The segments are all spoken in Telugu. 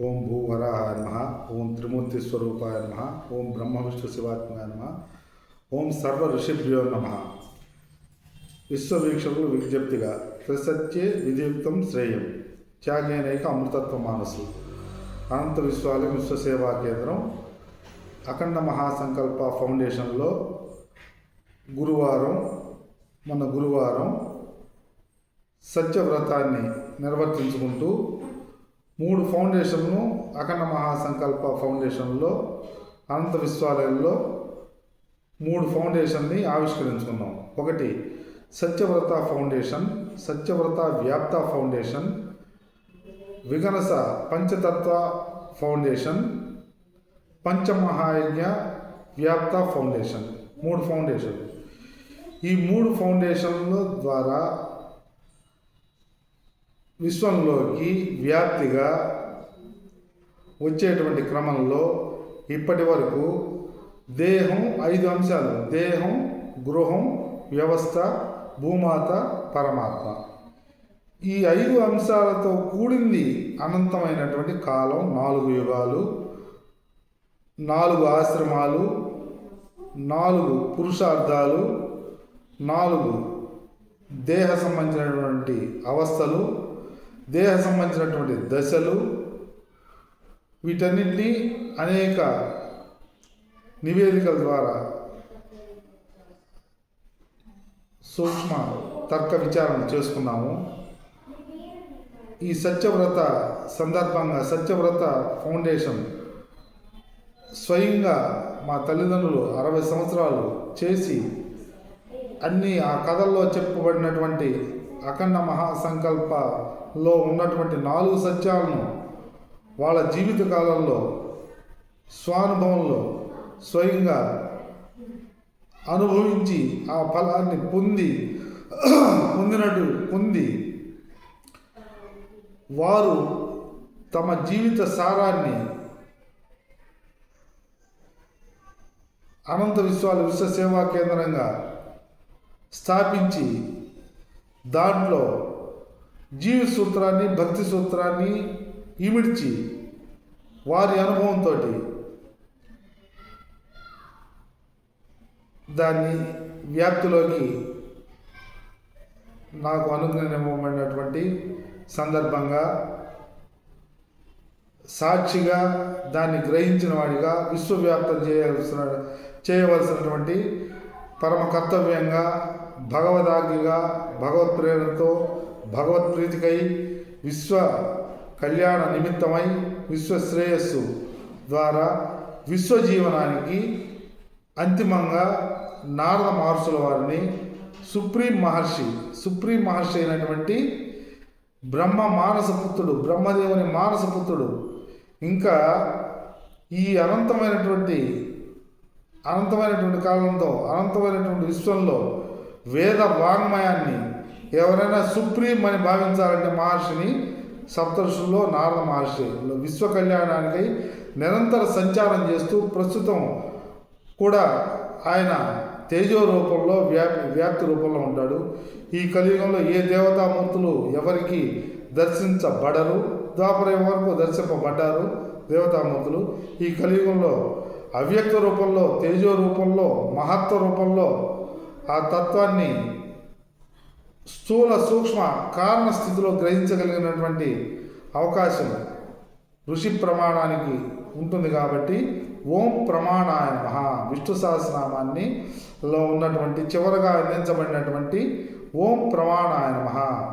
ఓం భూవరాహాయ నమ. ఓం త్రిమూర్తి స్వరూపాయ నమ. ఓం బ్రహ్మ విష్ణు శివాత్మాయ నమ. ఓం సర్వ ఋషిభ్యో నమ. విశ్వవీక్షకులు విజ్ఞప్తిగా ప్రసత్యే విధియుక్తం శ్రేయం. త్యాగేనైక అమృతత్వ మానసు. అనంత విశ్వాలయం విశ్వసేవా కేంద్రం. అఖండ మహాసంకల్ప ఫౌండేషన్లో గురువారం మన గురువారం సత్యవ్రతాన్ని నిర్వర్తించుకుంటూ మూడు ఫౌండేషన్ను అఖండ మహాసంకల్ప ఫౌండేషన్లో అనంత విశ్వాలయంలో మూడు ఫౌండేషన్ని ఆవిష్కరించుకున్నాం. ఒకటి సత్యవ్రత ఫౌండేషన్ సత్యవ్రత వ్యాప్త ఫౌండేషన్ విగనస పంచతత్వ ఫౌండేషన్ పంచమహాయజ్ఞ వ్యాప్త ఫౌండేషన్. మూడు ఫౌండేషన్ ఈ మూడు ఫౌండేషన్ల ద్వారా విశ్వంలోకి వ్యాప్తిగా వచ్చేటువంటి క్రమంలో ఇప్పటి వరకు దేహం ఐదు అంశాలు. దేహం గృహం వ్యవస్థ భూమాత పరమాత్మ. ఈ ఐదు అంశాలతో కూడింది అనంతమైనటువంటి కాలం నాలుగు యుగాలు నాలుగు ఆశ్రమాలు నాలుగు పురుషార్థాలు నాలుగు దేహ సంబంధించినటువంటి అవస్థలు దేహ సంబంధించినటువంటి దశలు వీటన్నిటినీ అనేక నివేదికల ద్వారా సూక్ష్మ తర్క విచారణ చేసుకున్నాము. ఈ సత్యవ్రత సందర్భంగా సత్యవ్రత ఫౌండేషన్ స్వయంగా మా తల్లిదండ్రులు అరవై సంవత్సరాలు చేసి అన్ని ఆ కథల్లో చెప్పబడినటువంటి అఖండ లో ఉన్నటువంటి నాలుగు సత్యాలను వాళ్ళ జీవిత కాలంలో స్వానుభవంలో స్వయంగా అనుభవించి ఆ ఫలాన్ని పొంది పొందినట్టు పొంది వారు తమ జీవిత సారాన్ని అనంత విశ్వాల విశ్వ సేవా కేంద్రంగా స్థాపించి దాంట్లో జీవ సూత్రాన్ని భక్తి సూత్రాన్ని ఇమిడ్చి వారి అనుభవంతో దాన్ని వ్యాప్తిలోకి నాకు అనుగ్రహమైనటువంటి సందర్భంగా సాక్షిగా దాన్ని గ్రహించిన వాడిగా విశ్వవ్యాప్తం చేయవలసిన చేయవలసినటువంటి పరమ కర్తవ్యంగా భగవదాజ్ఞగా భగవత్ ప్రేరణతో భగవత్ప్రీతికై విశ్వ కళ్యాణ నిమిత్తమై విశ్వ శ్రేయస్సు ద్వారా విశ్వజీవనానికి అంతిమంగా నారద మహర్షుల వారిని సుప్రీం మహర్షి సుప్రీం మహర్షి అయినటువంటి బ్రహ్మ మానసపుత్రుడు బ్రహ్మదేవుని మానసపుత్రుడు ఇంకా ఈ అనంతమైనటువంటి అనంతమైనటువంటి కాలంతో అనంతమైనటువంటి విశ్వంలో వేద వాంగ్మయాన్ని ఎవరైనా సుప్రీం అని భావించాలంటే మహర్షిని సప్తర్షుల్లో నారద మహర్షి. విశ్వ కళ్యాణానికై నిరంతర సంచారం చేస్తూ ప్రస్తుతం కూడా ఆయన తేజో రూపంలో వ్యాప్తి వ్యాప్తి రూపంలో ఉంటాడు. ఈ కలియుగంలో ఏ దేవతామూర్తులు ఎవరికి దర్శించబడరు. ద్వాపర వరకు దర్శింపబడ్డారు దేవతామూర్తులు. ఈ కలియుగంలో అవ్యక్త రూపంలో తేజో రూపంలో మహత్వ రూపంలో ఆ తత్వాన్ని స్థూల సూక్ష్మ కారణ స్థితిలో గ్రహించగలిగినటువంటి అవకాశం ఋషి ప్రమాణానికి ఉంటుంది కాబట్టి ఓం ప్రమాణాయ మహా విష్ణు సహస్రనామాన్ని లో ఉన్నటువంటి చివరగా అందించబడినటువంటి ఓం ప్రమాణాయ మహా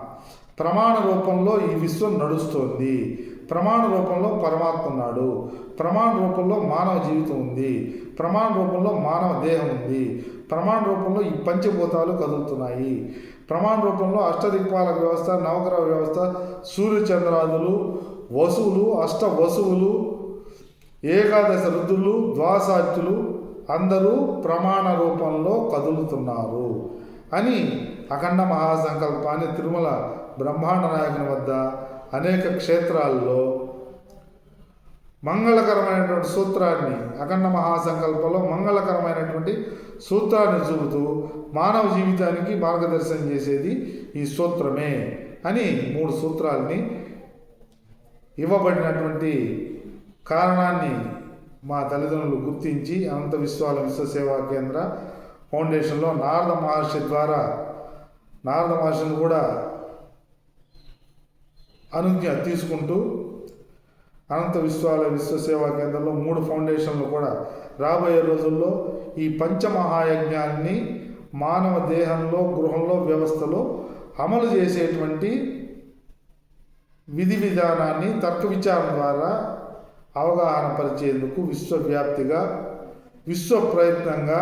ప్రమాణ రూపంలో ఈ విశ్వం నడుస్తోంది. ప్రమాణ రూపంలో పరమాత్మ ఉన్నాడు. ప్రమాణ రూపంలో మానవ జీవితం ఉంది. ప్రమాణ రూపంలో మానవ దేహం ఉంది. ప్రమాణ రూపంలో ఈ పంచభూతాలు కదులుతున్నాయి. ప్రమాణ రూపంలో అష్టదిక్పాలక వ్యవస్థ నవగ్రహ వ్యవస్థ సూర్యచంద్రాదులు వసువులు అష్ట వసువులు ఏకాదశ రుద్రులు ద్వాసాత్యులు అందరూ ప్రమాణ రూపంలో కదులుతున్నారు అని అఖండ మహాసంకల్పాన్ని తిరుమల బ్రహ్మాండ నాయకుని వద్ద అనేక క్షేత్రాల్లో మంగళకరమైనటువంటి సూత్రాన్ని అఖండ మహాసంకల్పంలో మంగళకరమైనటువంటి సూత్రాన్ని చూపుతూ మానవ జీవితానికి మార్గదర్శనం చేసేది ఈ సూత్రమే అని మూడు సూత్రాల్ని ఇవ్వబడినటువంటి కారణాన్ని మా తల్లిదండ్రులు గుర్తించి అనంత విశ్వాల విశ్వసేవా కేంద్ర ఫౌండేషన్లో నారద మహర్షి ద్వారా నారద మహర్షిని కూడా అనుజ్ఞ తీసుకుంటూ అనంత విశ్వాలయ విశ్వసేవా కేంద్రంలో మూడు ఫౌండేషన్లు కూడా రాబోయే రోజుల్లో ఈ పంచమహాయజ్ఞాన్ని మానవ దేహంలో గృహంలో వ్యవస్థలో అమలు చేసేటువంటి విధి విధానాన్ని తర్క విచారం ద్వారా అవగాహన పరిచేందుకు విశ్వవ్యాప్తిగా విశ్వ ప్రయత్నంగా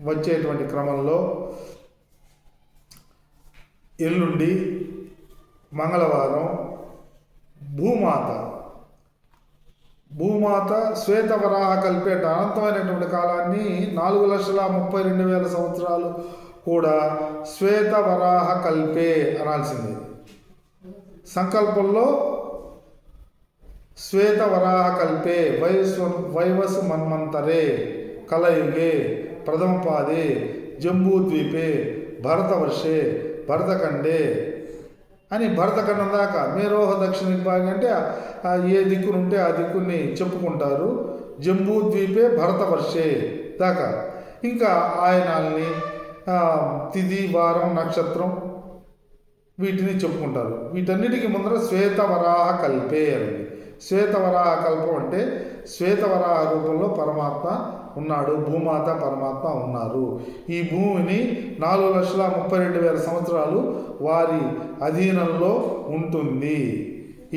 వచ్చేటువంటి క్రమంలో ఎల్లుండి మంగళవారం భూమాత. భూమాత శ్వేతవరాహ కల్పేట అనంతమైనటువంటి కాలాన్ని నాలుగు లక్షల ముప్పై రెండు వేల సంవత్సరాలు కూడా శ్వేతవరాహ కల్పే అనాల్సింది. సంకల్పంలో శ్వేతవరాహ కల్పే వైశ్వ వైవస్ మన్మంతరే కలయుగే ప్రథమపాదే జంబూద్వీపే భరతవర్షే భరతఖండే అని భరతఖండం దాకా మేరోహ దక్షిణ విభాగం అంటే ఏ దిక్కునుంటే ఆ దిక్కుని చెప్పుకుంటారు. జంబూ ద్వీపే భరతవర్షే దాకా. ఇంకా ఆయనాల్ని తిది వారం నక్షత్రం వీటిని చెప్పుకుంటారు. వీటన్నిటికీ ముందర శ్వేతవరాహ కల్పే అని. శ్వేతవరాహ కల్పం అంటే శ్వేతవరాహ రూపంలో పరమాత్మ ఉన్నాడు భూమాత పరమాత్మ ఉన్నారు. ఈ భూమిని నాలుగు లక్షల ముప్పై రెండు వేల సంవత్సరాలు వారి అధీనంలో ఉంటుంది.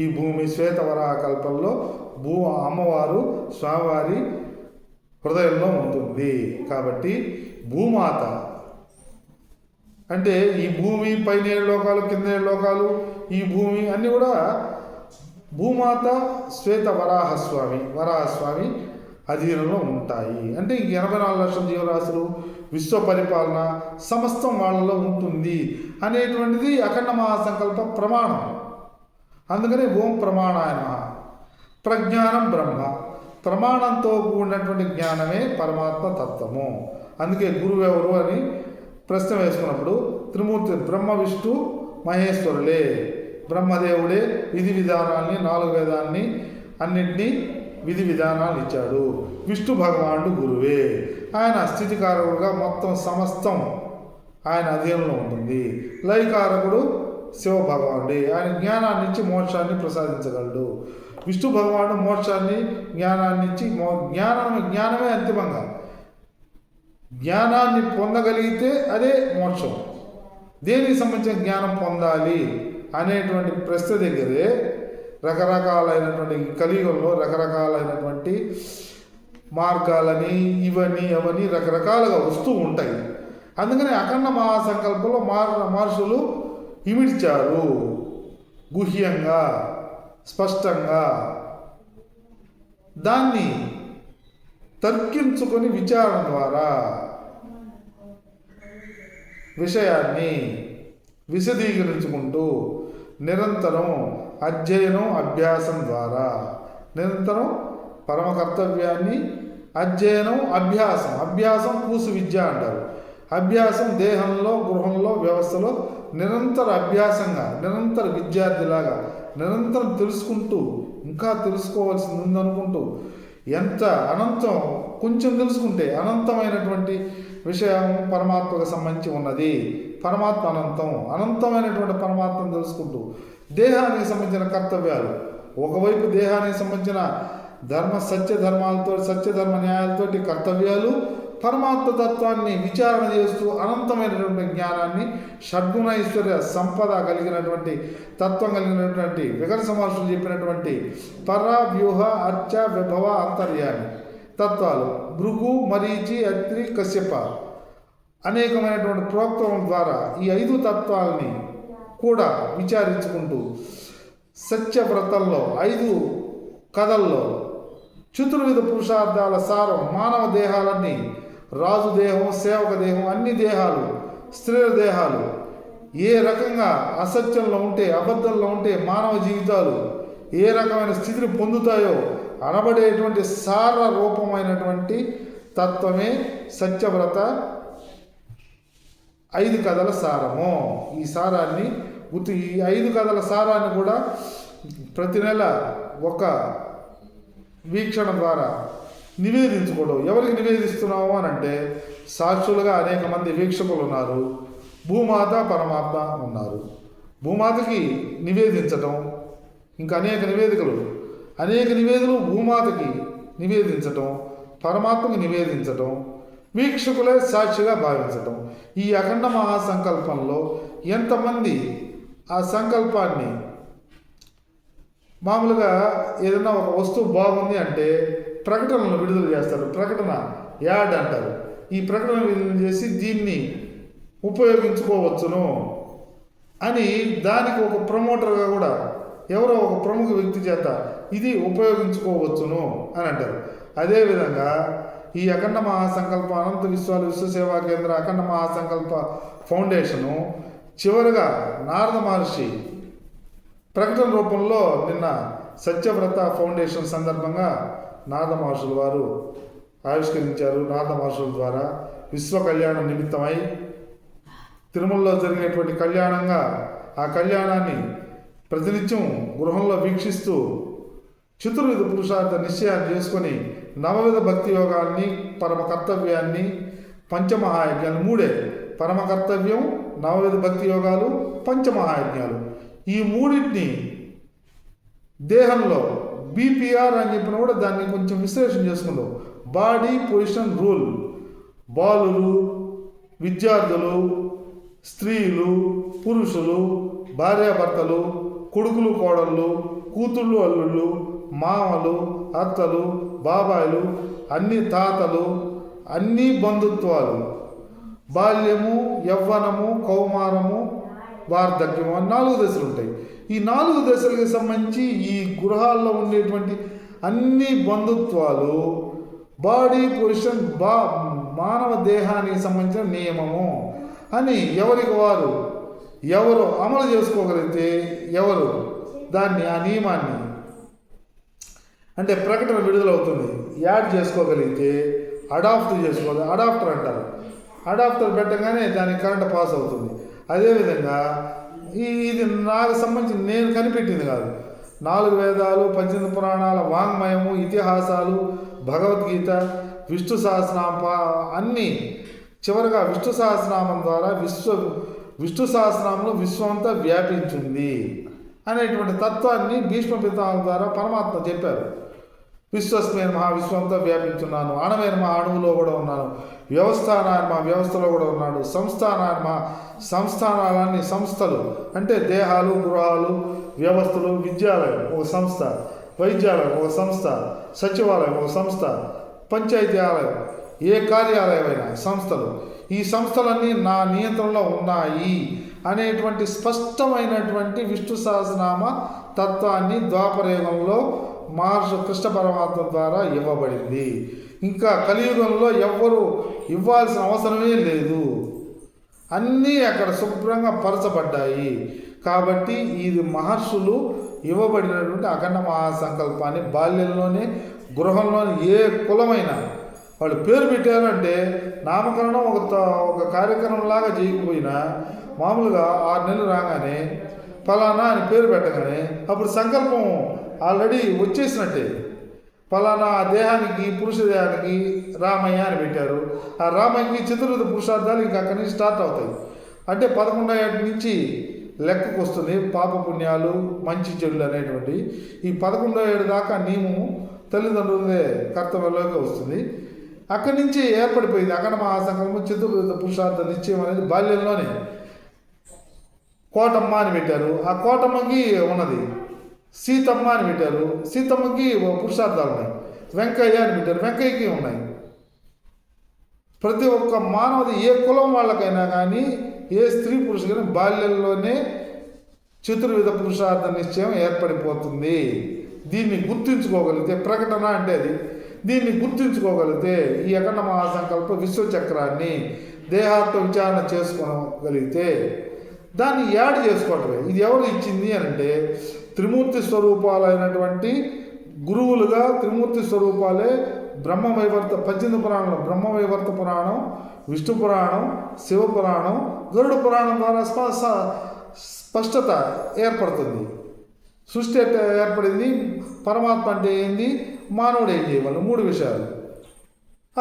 ఈ భూమి శ్వేతవరాహ కల్పంలో భూ అమ్మవారు స్వామివారి హృదయంలో ఉంటుంది. కాబట్టి భూమాత అంటే ఈ భూమి పైన ఏడు లోకాలు కింద ఏడు లోకాలు ఈ భూమి అన్నీ కూడా భూమాత శ్వేత వరాహస్వామి వరాహస్వామి అధీనంలో ఉంటాయి. అంటే ఇంక ఎనభై నాలుగు లక్షల జీవరాశులు విశ్వ పరిపాలన సమస్తం వాళ్ళలో ఉంటుంది అనేటువంటిది అఖండ మహాసంకల్ప ప్రమాణం. అందుకనే ఓం ప్రమాణాయన ప్రజ్ఞానం బ్రహ్మ. ప్రమాణంతో కూడినటువంటి జ్ఞానమే పరమాత్మ తత్వము. అందుకే గురువు ఎవరు అని ప్రశ్న వేసుకున్నప్పుడు త్రిమూర్తి బ్రహ్మ విష్ణు మహేశ్వరులే. బ్రహ్మదేవుడే విధి విధానాన్ని నాలుగు వేదాన్ని అన్నింటినీ విధి విధానాలు ఇచ్చాడు. విష్ణు భగవానుడు గురువే. ఆయన స్థితికారకుడుగా మొత్తం సమస్తం ఆయన అధీనంలో ఉంటుంది. లయకారకుడు శివ భగవానుడే ఆయన జ్ఞానాన్ని ఇచ్చి మోక్షాన్ని ప్రసాదించగలడు. విష్ణు భగవానుడు మోక్షాన్ని జ్ఞానాన్ని ఇచ్చి మో జ్ఞానం జ్ఞానమే అంతిమంగా. జ్ఞానాన్ని పొందగలిగితే అదే మోక్షం. దేనికి సంబంధించిన జ్ఞానం పొందాలి అనేటువంటి ప్రశ్న దగ్గరే రకరకాలైనటువంటి కలియుగంలో రకరకాలైనటువంటి మార్గాలని ఇవని అవని రకరకాలుగా వస్తూ ఉంటాయి. అందుకని అఖండ మహాసంకల్పంలో మార్ మహర్షులు ఇమిడ్చారు. గుహ్యంగా స్పష్టంగా దాన్ని తర్కించుకొని విచారణ ద్వారా విషయాన్ని విశదీకరించుకుంటూ నిరంతరం అధ్యయనం అభ్యాసం ద్వారా. నిరంతరం పరమ కర్తవ్యాన్ని అధ్యయనం అభ్యాసం. అభ్యాసం కూసు విద్య అంటారు. అభ్యాసం దేహంలో గృహంలో వ్యవస్థలో నిరంతర అభ్యాసంగా నిరంతర విద్యార్థిలాగా నిరంతరం తెలుసుకుంటూ ఇంకా తెలుసుకోవాల్సింది ఉందనుకుంటూ ఎంత అనంతం కొంచెం తెలుసుకుంటే అనంతమైనటువంటి విషయం పరమాత్మకు సంబంధించి ఉన్నది. పరమాత్మ అనంతం. అనంతమైనటువంటి పరమాత్మను తెలుసుకుంటూ దేహానికి సంబంధించిన కర్తవ్యాలు. ఒకవైపు దేహానికి సంబంధించిన ధర్మ సత్య ధర్మాలతో సత్యధర్మ న్యాయాలతోటి కర్తవ్యాలు పరమాత్మ తత్వాన్ని విచారణ చేస్తూ అనంతమైనటువంటి జ్ఞానాన్ని షడ్గుణ ఐశ్వర్య సంపద కలిగినటువంటి తత్వం కలిగినటువంటి వికట సమర్షులు చెప్పినటువంటి పర వ్యూహ అర్చ విభవ అంతర్యామి తత్వాలు. భృగు మరీచి అత్రి కశ్యప అనేకమైనటువంటి ప్రోక్తం ద్వారా ఈ ఐదు తత్వాలని కూడా విచారించుకుంటూ సత్యవ్రతల్లో ఐదు కథల్లో చతుర్విధ పురుషార్థాల సారం మానవ దేహాలన్నీ రాజు దేహం సేవక దేహం అన్ని దేహాలు స్త్రీల దేహాలు ఏ రకంగా అసత్యంలో ఉంటే అబద్ధంలో ఉంటే మానవ జీవితాలు ఏ రకమైన స్థితిని పొందుతాయో అనబడేటువంటి సార రూపమైనటువంటి తత్వమే సత్యవ్రత ఐదు కథల సారము. ఈ సారాన్ని గుర్తు ఈ ఐదు కథల సారాన్ని కూడా ప్రతి నెల ఒక వీక్షణ ద్వారా నివేదించుకోవడం. ఎవరికి నివేదిస్తున్నాము అని అంటే సాక్షులుగా అనేక మంది వీక్షకులు ఉన్నారు. భూమాత పరమాత్మ ఉన్నారు. భూమాతకి నివేదించటం ఇంకా అనేక నివేదికలు. అనేక నివేదికలు భూమాతకి నివేదించటం పరమాత్మకి నివేదించటం వీక్షకులే సాక్షిగా భావించటం. ఈ అఖండ మహాసంకల్పంలో ఎంతమంది ఆ సంకల్పాన్ని. మామూలుగా ఏదైనా ఒక వస్తువు బాగుంది అంటే ప్రకటనలు విడుదల చేస్తారు. ప్రకటన యాడ్ అంటారు. ఈ ప్రకటన విడుదల చేసి దీన్ని ఉపయోగించుకోవచ్చును అని దానికి ఒక ప్రమోటర్గా కూడా ఎవరో ఒక ప్రముఖ వ్యక్తి చేత ఇది ఉపయోగించుకోవచ్చును అని అంటారు. అదేవిధంగా ఈ అఖండ మహాసంకల్ప అనంత విశ్వాల విశ్వ సేవా కేంద్ర అఖండ మహాసంకల్ప ఫౌండేషను చివరగా నారద మహర్షి ప్రకటన రూపంలో నిన్న సత్యవ్రత ఫౌండేషన్ సందర్భంగా నారద మహర్షుల వారు ఆవిష్కరించారు. నారద మహర్షుల ద్వారా విశ్వ కళ్యాణం నిమిత్తమై తిరుమలలో జరిగినటువంటి కళ్యాణంగా ఆ కళ్యాణాన్ని ప్రతినిత్యం గృహంలో వీక్షిస్తూ చతుర్విధ పురుషార్థ నిశ్చయాన్ని చేసుకొని నవవిధ భక్తి యోగాన్ని పరమ కర్తవ్యాన్ని పంచమహాయజ్ఞాన్ని మూడే పరమ కర్తవ్యం నవవిధ భక్తి యోగాలు పంచమహాయజ్ఞాలు. ఈ మూడింటిని దేహంలో బీపీఆర్ అని చెప్పిన కూడా దాన్ని కొంచెం విశ్లేషణ చేసుకుందాం. Body position rule. బాలులు విద్యార్థులు స్త్రీలు పురుషులు భార్యాభర్తలు కొడుకులు కోడళ్ళు కూతుళ్ళు అల్లుళ్ళు మామలు అత్తలు బాబాయిలు అన్ని తాతలు అన్ని బంధుత్వాలు. బాల్యము యవ్వనము కౌమారము వార్ధక్యము అని నాలుగు దశలు ఉంటాయి. ఈ నాలుగు దశలకు సంబంధించి ఈ గృహాల్లో ఉండేటువంటి అన్ని బంధుత్వాలు బాడీ పొజిషన్ బా మానవ దేహానికి సంబంధించిన నియమము అని ఎవరికి వారు ఎవరు అమలు చేసుకోగలిగితే ఎవరు దాన్ని ఆ నియమాన్ని అంటే ప్రకటన విడుదలవుతుంది. యాడ్ చేసుకోగలిగితే అడాప్ట్ చేసుకోవాలి అడాప్టర్ అంటారు. అడాప్టర్ పెట్టగానే దానికి కరెంట్ పాస్ అవుతుంది. అదేవిధంగా ఈ ఇది నాకు సంబంధించి నేను కనిపెట్టింది కాదు. నాలుగు వేదాలు పద్దెనిమిది పురాణాల వాంగ్మయము ఇతిహాసాలు భగవద్గీత విష్ణు సహస్రనామ అన్నీ చివరగా విష్ణు సహస్రనామం ద్వారా విశ్వ విష్ణు సహస్రనామంలో విశ్వమంతా వ్యాపించింది అనేటువంటి తత్వాన్ని భీష్మ పితామహుల ద్వారా పరమాత్మ చెప్పారు. విశ్వస్మైన మహా విశ్వంతో వ్యాపించున్నాను. అణమైన మా అణువులో కూడా ఉన్నాను. వ్యవస్థానాన్ని మా వ్యవస్థలో కూడా ఉన్నాడు. సంస్థానాన్ని మా సంస్థానాలన్నీ సంస్థలు. అంటే దేహాలు గృహాలు వ్యవస్థలు విద్యాలయం ఒక సంస్థ. వైద్యాలయం ఒక సంస్థ. సచివాలయం ఒక సంస్థ. పంచాయతీ ఆలయం ఏ కార్యాలయమైనా సంస్థలు. ఈ సంస్థలన్నీ నా నియంత్రణలో ఉన్నాయి అనేటువంటి స్పష్టమైనటువంటి విష్ణు సహస్రనామ తత్వాన్ని ద్వాపరయుగంలో మహర్షి కృష్ణ పరమాత్మ ద్వారా ఇవ్వబడింది. ఇంకా కలియుగంలో ఎవ్వరు ఇవ్వాల్సిన అవసరమే లేదు. అన్నీ అక్కడ శుభ్రంగా పరచబడ్డాయి. కాబట్టి ఇది మహర్షులు ఇవ్వబడినటువంటి అఖండ మహాసంకల్పాన్ని బాల్యంలోనే గృహంలోని ఏ కులమైనా వాళ్ళు పేరు పెట్టారంటే నామకరణం ఒక ఒక కార్యక్రమం లాగా చేయకపోయినా మామూలుగా ఆరు నెలలు రాగానే ఫలానా అని పేరు పెట్టగానే అప్పుడు సంకల్పం ఆల్రెడీ వచ్చేసినట్టే ఫలానా దేహానికి పురుష దేహానికి రామయ్య అని పెట్టారు. ఆ రామయ్యకి చతుర్థ పురుషార్థాలు ఇంకా అక్కడి నుంచి స్టార్ట్ అవుతాయి. అంటే పదకొండో ఏటి నుంచి లెక్కకు వస్తుంది పాప పుణ్యాలు మంచి చెడులు అనేటువంటి. ఈ పదకొండో ఏడు దాకా నియమము తల్లిదండ్రులదే కర్తవ్యంలోకి వస్తుంది. అక్కడి నుంచి ఏర్పడిపోయింది అక్కడ మహాసంకల్పం చతుర్థ పురుషార్థ నిశ్చయం అనేది బాల్యంలోనే. కోటమ్మ అని పెట్టారు. ఆ కోటమ్మకి ఉన్నది. సీతమ్మ అని పెట్టారు. సీతమ్మకి పురుషార్థాలు ఉన్నాయి. వెంకయ్య అని పెట్టారు. వెంకయ్యకి ఉన్నాయి. ప్రతి ఒక్క మానవుడు ఏ కులం వాళ్ళకైనా కానీ ఏ స్త్రీ పురుషులైనా బాల్యంలోనే చతుర్విధ పురుషార్థ నిశ్చయం ఏర్పడిపోతుంది. దీన్ని గుర్తుంచుకోగలిగితే ప్రకటన అంటే అది. దీన్ని గుర్తుంచుకోగలిగితే ఈ అఖండ మహాసంకల్ప విశ్వచక్రాన్ని దేహాత్మ విచారణ చేసుకోగలిగితే దాన్ని యాడ్ చేసుకోవటమే. ఇది ఎవరు ఇచ్చింది అని అంటే త్రిమూర్తి స్వరూపాలైనటువంటి గురువులుగా త్రిమూర్తి స్వరూపాలే బ్రహ్మ వైవర్త పద్దెనిమిది పురాణం బ్రహ్మ వైవర్త పురాణం విష్ణు పురాణం శివ పురాణం గరుడ పురాణం ద్వారా స్ప స- స్పష్టత ఏర్పడుతుంది. సృష్టి ఏర్పడింది? పరమాత్మ అంటే ఏంది? మానవుడు ఏం చేయవాలి మూడు విషయాలు.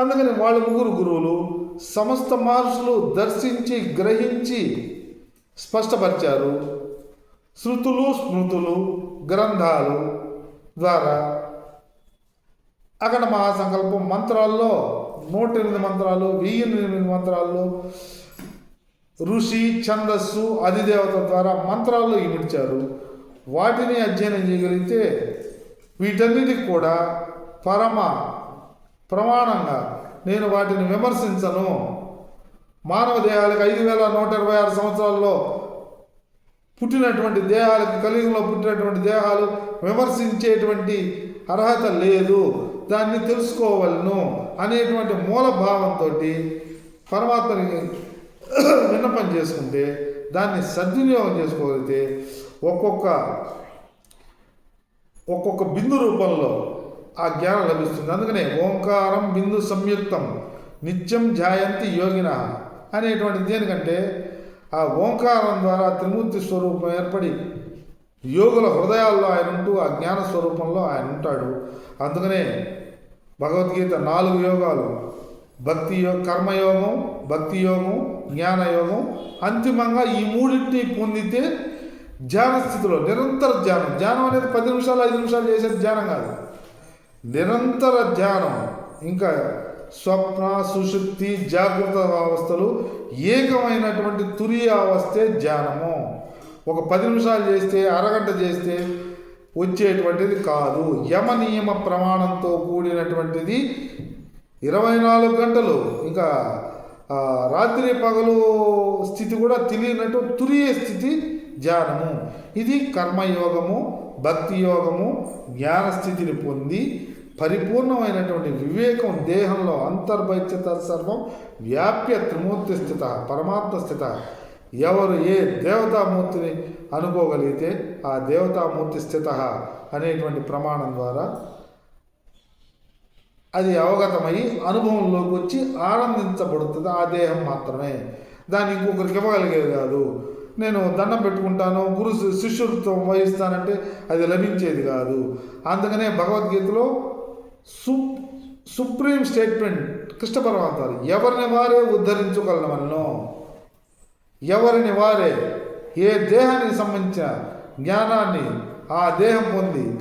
అందుకని వాళ్ళ ముగ్గురు గురువులు సమస్త మహర్షులు దర్శించి గ్రహించి స్పష్టపరిచారు. శృతులు స్మృతులు గ్రంథాలు ద్వారా అక్కడ మహాసంకల్పం మంత్రాల్లో నూట ఎనిమిది మంత్రాలు వెయ్యి ఎనిమిది మంత్రాల్లో ఋషి ఛందస్సు అధిదేవత ద్వారా మంత్రాలు ఇమిడ్చారు. వాటిని అధ్యయనం చేయగలిగితే వీటన్నిటికి కూడా పరమ ప్రమాణంగా నేను వాటిని విమర్శించను. మానవ దేహాలకు ఐదు వేల నూట ఇరవై ఆరు సంవత్సరాల్లో పుట్టినటువంటి దేహాలకు కలియుగంలో పుట్టినటువంటి దేహాలు విమర్శించేటువంటి అర్హత లేదు. దాన్ని తెలుసుకోవలను అనేటువంటి మూల భావంతో పరమాత్మని విన్నపం చేసుకుంటే దాన్ని సద్వినియోగం చేసుకోగలిగితే ఒక్కొక్క ఒక్కొక్క బిందు రూపంలో ఆ జ్ఞానం లభిస్తుంది. అందుకనే ఓంకారం బిందు సంయుక్తం నిత్యం జాయంతి యోగిన అనేటువంటి దేనికంటే ఆ ఓంకారం ద్వారా త్రిమూర్తి స్వరూపం ఏర్పడి యోగుల హృదయాల్లో ఆయన ఉంటూ ఆ జ్ఞాన స్వరూపంలో ఆయన ఉంటాడు. అందుకనే భగవద్గీత నాలుగు యోగాలు భక్తి యో కర్మయోగం భక్తి యోగం జ్ఞానయోగం అంతిమంగా ఈ మూడింటిని పొందితే ధ్యాన స్థితిలో నిరంతర ధ్యానం ధ్యానం అనేది పది నిమిషాలు ఐదు నిమిషాలు చేసేది ధ్యానం కాదు. నిరంతర ధ్యానం ఇంకా స్వప్న సుషుప్తి జాగృత అవస్థలు ఏకమైనటువంటి తురియ అవస్థే ధ్యానము. ఒక పది నిమిషాలు చేస్తే అరగంట చేస్తే వచ్చేటువంటిది కాదు. యమ నియమ ప్రమాణంతో కూడినటువంటిది ఇరవై నాలుగు గంటలు. ఇంకా రాత్రి పగలు స్థితి కూడా తెలియనట్టు తురియ స్థితి ధ్యానము. ఇది కర్మయోగము భక్తి యోగము జ్ఞాన స్థితిని పొంది పరిపూర్ణమైనటువంటి వివేకం దేహంలో అంతర్భైత్యత సర్వం వ్యాప్య త్రిమూర్తి స్థిత పరమాత్మ స్థిత. ఎవరు ఏ దేవతామూర్తిని అనుకోగలిగితే ఆ దేవతామూర్తి స్థిత అనేటువంటి ప్రమాణం ద్వారా అది అవగతమై అనుభవంలోకి వచ్చి ఆనందించబడుతుంది. ఆ దేహం మాత్రమే. దాన్ని ఇంకొకరికి ఇవ్వగలిగేది కాదు. నేను దండం పెట్టుకుంటాను గురు శిష్యుత్వం వహిస్తానంటే అది లభించేది కాదు. అందుకనే భగవద్గీతలో సు సుప్రీం స్టేట్మెంట్ కృష్ణ పరమాత్మ ఎవరిని వారే ఉద్ధరించగలమన్నో ఎవరిని వారే ఏ దేహానికి సంబంధించిన జ్ఞానాన్ని ఆ దేహం పొంది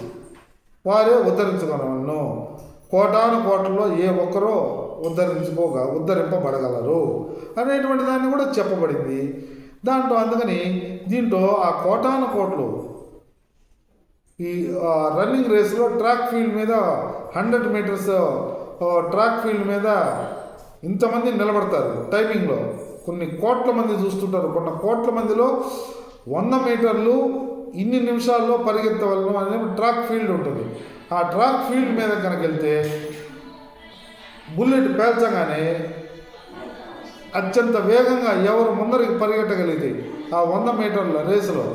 వారే ఉద్ధరించగలమను కోటాను కోటలో ఏ ఒక్కరో ఉద్ధరించుకోగా ఉద్ధరింపబడగలరు అనేటువంటి దాన్ని కూడా చెప్పబడింది. దాంట్లో అందుకని దీంట్లో ఆ కోటాను కోట్లు ఈ రన్నింగ్ రేస్లో ట్రాక్ ఫీల్డ్ మీద హండ్రెడ్ మీటర్స్ ట్రాక్ ఫీల్డ్ మీద ఇంతమంది నిలబడతారు టైమింగ్లో కొన్ని కోట్ల మంది చూస్తుంటారు. కొన్ని కోట్ల మందిలో వంద మీటర్లు ఇన్ని నిమిషాల్లో పరిగెత్తవలను అనే ట్రాక్ ఫీల్డ్ ఉంటుంది. ఆ ట్రాక్ ఫీల్డ్ మీద కనుక వెళ్తే బుల్లెట్ పేల్చగానే అత్యంత వేగంగా ఎవరు ముందరికి పరిగెట్టగలిగితే ఆ వంద మీటర్ల రేసులో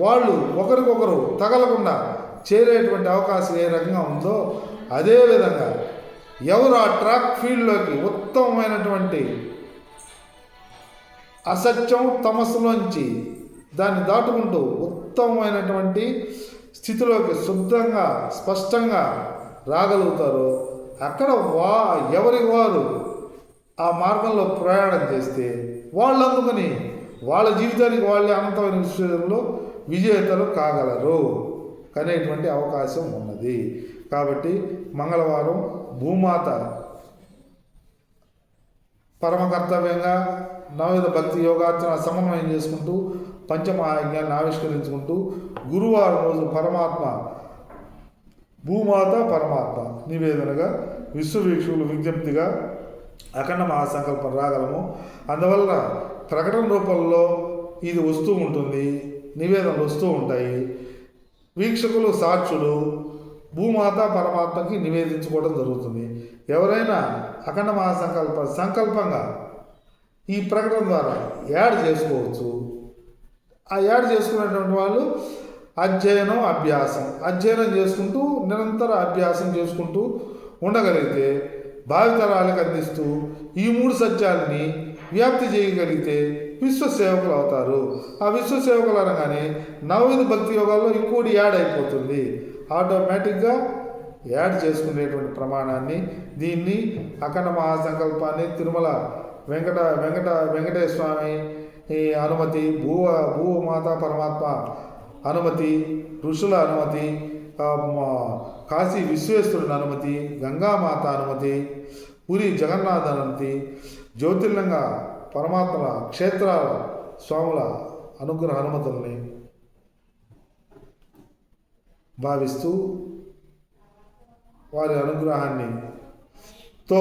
వాళ్ళు ఒకరికొకరు తగలకుండా చేరేటువంటి అవకాశం ఏ రకంగా ఉందో అదేవిధంగా ఎవరు ఆ ట్రాక్ ఫీల్డ్లోకి ఉత్తమమైనటువంటి అసత్యం తమస్సులోంచి దాన్ని దాటుకుంటూ ఉత్తమమైనటువంటి స్థితిలోకి శుద్ధంగా స్పష్టంగా రాగలుగుతారో అక్కడ వా ఎవరికి వారు ఆ మార్గంలో ప్రయాణం చేస్తే వాళ్ళు అందుకని వాళ్ళ జీవితానికి వాళ్ళే అనంతమైన విషయంలో విజేతలు కాగలరు అనేటువంటి అవకాశం ఉన్నది. కాబట్టి మంగళవారం భూమాత పరమ కర్తవ్యంగా నవవిధ భక్తి యోగార్చన సమన్వయం చేసుకుంటూ పంచమహాయజ్ఞాన్ని ఆవిష్కరించుకుంటూ గురువారం రోజు పరమాత్మ భూమాత పరమాత్మ నివేదనగా విశ్వవీక్షకులు విజ్ఞప్తిగా అఖండ మహాసంకల్పం రాగలము. అందువల్ల ప్రకటన రూపంలో ఇది వస్తూ ఉంటుంది. నివేదనలు వస్తూ ఉంటాయి. వీక్షకులు సాక్షులు భూమాత పరమాత్మకి నివేదించుకోవడం జరుగుతుంది. ఎవరైనా అఖండ మహాసంకల్ప సంకల్పంగా ఈ ప్రకటన ద్వారా యాడ్ చేసుకోవచ్చు. ఆ యాడ్ చేసుకునేటువంటి వాళ్ళు అధ్యయనం అభ్యాసం. అధ్యయనం చేసుకుంటూ నిరంతర అభ్యాసం చేసుకుంటూ ఉండగలిగితే భావితరాలకు అందిస్తూ ఈ మూడు సత్యాలని వ్యాప్తి చేయగలిగితే విశ్వసేవకులు అవుతారు ఆ విశ్వసేవకులు అనగానే నవవిధ భక్తి యోగాల్లో ఇంకోటి యాడ్ అయిపోతుంది. ఆటోమేటిక్గా యాడ్ చేసుకునేటువంటి ప్రమాణాన్ని దీన్ని అఖండ మహాసంకల్పాన్ని తిరుమల వెంకట వెంకట వెంకటేశ్వర స్వామి అనుమతి భూ భూమాత పరమాత్మ అనుమతి ఋషుల అనుమతి కాశీ విశ్వేశ్వరుని అనుమతి గంగామాత అనుమతి పూరి జగన్నాథ అనుమతి జ్యోతిర్లింగ పరమాత్మల క్షేత్రాల స్వాముల అనుగ్రహ అనుమతుల్ని భావిస్తూ వారి అనుగ్రహాన్ని తో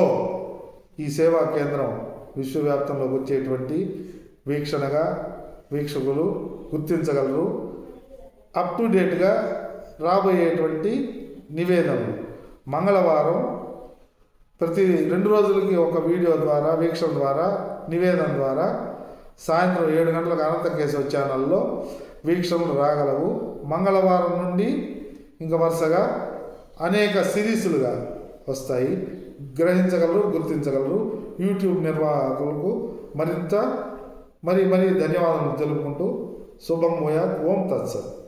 ఈ సేవా కేంద్రం విశ్వవ్యాప్తంలోకి వచ్చేటువంటి వీక్షణగా వీక్షకులు గుర్తించగలరు. అప్ టు డేట్గా రాబోయేటువంటి నివేదనలు మంగళవారం ప్రతి రెండు రోజులకి ఒక వీడియో ద్వారా వీక్షణ ద్వారా నివేదన ద్వారా సాయంత్రం ఏడు గంటలకు అనంత కేశవ ఛానల్లో వీక్షణలు రాగలవు. మంగళవారం నుండి ఇంకా వరుసగా అనేక సిరీస్లుగా వస్తాయి. గ్రహించగలరు గుర్తించగలరు. యూట్యూబ్ నిర్వాహకులకు మరింత మరి మరి ధన్యవాదాలు తెలుపుకుంటూ శుభం మోయాత్. ఓం తత్సత్.